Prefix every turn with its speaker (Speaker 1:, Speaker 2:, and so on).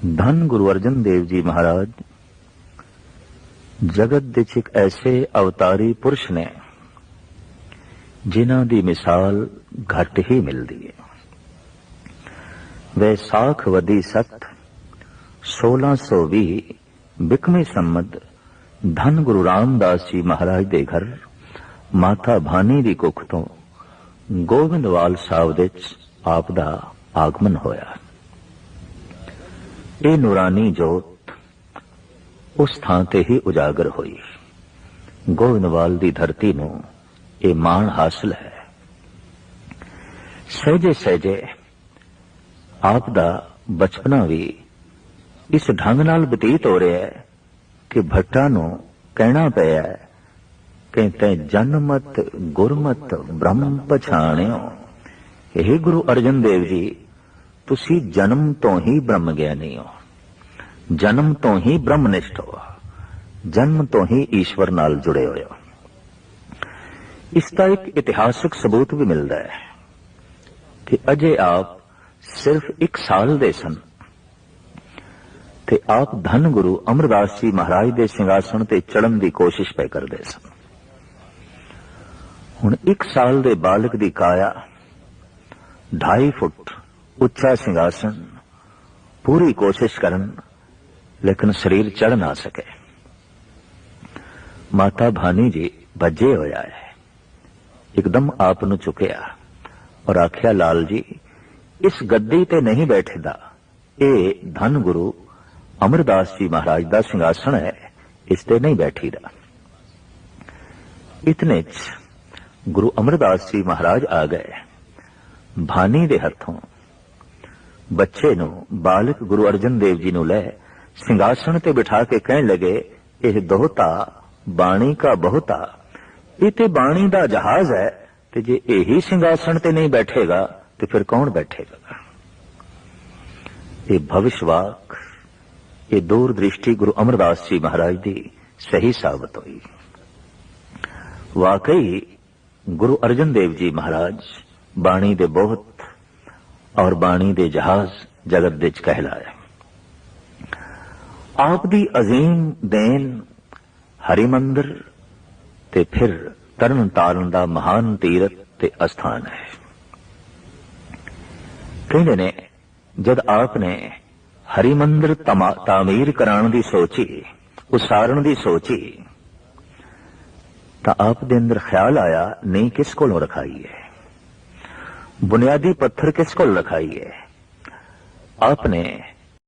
Speaker 1: ਧੰਨ ਗੁਰੂ ਅਰਜਨ ਦੇਵ ਜੀ ਮਹਾਰਾਜ, ਜਗਤ ਦੇ ਵਿੱਚ ਇੱਕ ਐਸੇ ਅਵਤਾਰੀ ਪੁਰਸ਼ ਨੇ, ਜਿਨ੍ਹਾਂ ਦੀ ਮਿਸਾਲ ਘੱਟ ਹੀ ਮਿਲਦੀ ਹੈ। ਵੈਸਾਖ ਵਦੀ ਸਤ 1620 ਬਿਕਮੇ ਸੰਮਤ, ਧੰਨ ਗੁਰੂ ਰਾਮਦਾਸ ਜੀ ਮਹਾਰਾਜ ਦੇ ਘਰ, ਮਾਤਾ ਭਾਨੀ ਦੀ ਕੁੱਖ ਤੋਂ ਗੋਬਿੰਦਵਾਲ ਸਾਹਿਬ ਦੇ ਵਿੱਚ ਆਪ ਦਾ ਆਗਮਨ ਹੋਇਆ। ਇਹ ਨੂਰਾਨੀ ਜੋਤ ਉਸ ਥਾਂ ਤੇ ਹੀ ਉਜਾਗਰ ਹੋਈ। ਗੋਬਿੰਦਵਾਲ ਦੀ ਧਰਤੀ ਨੂੰ ਇਹ ਮਾਣ ਹਾਸਲ ਹੈ। ਸਹਿਜੇ ਸਹਿਜੇ ਆਪ ਦਾ ਬਚਪਨਾ ਵੀ ਇਸ ਢੰਗ ਨਾਲ ਬਤੀਤ ਹੋ ਰਿਹਾ ਹੈ ਕਿ ਭੱਟਾ ਨੂੰ ਕਹਿਣਾ ਪਿਆ ਕਿ ਤੈ ਜਨਮਤ ਗੁਰਮਤ ਬ੍ਰਹਮ ਪਛਾਣਿਓ। ਇਹ ਗੁਰੂ ਅਰਜਨ ਦੇਵ ਜੀ ਤੁਸੀਂ ਜਨਮ ਤੋਂ ਹੀ ਬ੍ਰਹਮ ਗਿਆਨੀ ਹੋ। ਜਨਮ ਤੋਂ ਹੀ ਬ੍ਰਹਮਨਿਸ਼ਟ ਹੋ। ਜਨਮ ਤੋਂ ਹੀ ਈਸ਼ਵਰ ਨਾਲ ਜੁੜੇ ਹੋਏ ਹੋ। ਇਸ ਦਾ ਇੱਕ ਇਤਿਹਾਸਕ ਸਬੂਤ ਵੀ ਮਿਲਦਾ ਹੈ ਕਿ ਅਜੇ ਆਪ ਸਿਰਫ 1 ਸਾਲ ਦੇ ਸਨ। ਤੇ ਆਪ ਧੰਨ ਗੁਰੂ ਅਮਰਦਾਸ ਜੀ ਮਹਾਰਾਜ ਦੇ ਸਿੰਘਾਸਣ ਤੇ ਚੜਨ ਦੀ ਕੋਸ਼ਿਸ਼ ਪੈ ਕਰਦੇ ਸਨ। ਹੁਣ 1 ਸਾਲ ਦੇ ਬਾਲਕ ਦੀ ਕਾਇਆ 2.5 ਫੁੱਟ ਉੱਚਾ ਸਿੰਘਾਸਣ ਪੂਰੀ ਕੋਸ਼ਿਸ਼ ਕਰਨ, ਲੇਕਿਨ ਸਰੀਰ ਚੜ ਨਾ ਸਕੇ। ਮਾਤਾ ਭਾਨੀ ਜੀ ਭੱਜੇ ਹੋਇਆ ਹੈ। ਇੱਕਦਮ ਆਪ ਨੂੰ ਚੁੱਕਿਆ ਔਰ ਆਖਿਆ, ਲਾਲ ਜੀ, ਇਸ ਗੱਦੀ ਤੇ ਨਹੀਂ ਬੈਠੇਦਾ। ਇਹ ਧੰਨ ਗੁਰੂ ਅਮਰਦਾਸ ਜੀ ਮਹਾਰਾਜ ਦਾ ਸਿੰਘਾਸਣ ਹੈ, ਇਸ ਤੇ ਨਹੀਂ ਬੈਠੀਦਾ। ਇਤਨੇ ਚ ਗੁਰੂ ਅਮਰਦਾਸ ਜੀ ਮਹਾਰਾਜ ਆ ਗਏ। ਭਾਨੀ ਦੇ ਹੱਥੋਂ ਬੱਚੇ ਨੂੰ ਬਾਲਕ ਗੁਰੂ ਅਰਜਨ ਦੇਵ ਜੀ ਨੂੰ ਲੈ ਸਿੰਘਾਸਣ ਤੇ ਬਿਠਾ ਕੇ ਕਹਿਣ ਲਗੇ, ਇਹ ਦੋਹਤਾ ਬਾਣੀ ਕਾ ਬਹੁਤਾ। ਇਹ ਤੇ ਬਾਣੀ ਦਾ ਜਹਾਜ਼ ਹੈ ਤੇ ਜੇ ਇਹੀ ਸਿੰਘਾਸਣ ਤੇ ਨਹੀਂ ਬੈਠੇਗਾ, ਤੇ ਫਿਰ ਕੌਣ ਬੈਠੇਗਾ? ਇਹ ਭਵਿਸ਼ਵਾਕ, ਇਹ ਦੂਰ ਦ੍ਰਿਸ਼ਟੀ ਗੁਰੂ ਅਮਰਦਾਸ ਜੀ ਮਹਾਰਾਜ ਦੀ ਸਹੀ ਸਾਬਤ ਹੋਈ। ਵਾਕਈ ਗੁਰੂ ਅਰਜਨ ਦੇਵ ਜੀ ਮਹਾਰਾਜ ਬਾਣੀ ਦੇ ਬਹੁਤ ਔਰ ਬਾਣੀ ਦੇ ਜਹਾਜ਼ ਜਗਤ ਦੇ ਚ ਆਪ ਦੀ ਅਜ਼ੀਮ ਦੇਨ ਹਰੀ ਮੰਦਰ ਤੇ ਫਿਰ ਤਰਨ ਤਾਰਨ ਦਾ ਮਹਾਨ ਤੀਰਥ ਤੇ ਅਸਥਾਨ ਹੈ। ਕਹਿੰਦੇ ਨੇ, ਜਦ ਆਪ ਨੇ ਹਰੀ ਮੰਦਰ ਤਾਮੀਰ ਕਰਾਉਣ ਦੀ ਸੋਚੀ, ਉਸਾਰਨ ਦੀ ਸੋਚੀ, ਤਾਂ ਆਪ ਦੇ ਅੰਦਰ ਖਿਆਲ ਆਇਆ, ਨਹੀਂ ਕਿਸ ਕੋਲੋਂ ਰਖਾਈ ਹੈ? ਬੁਨਿਆਦੀ ਪੱਥਰ ਕਿਸ ਕੋਲ ਰਖਾਈ ਹੈ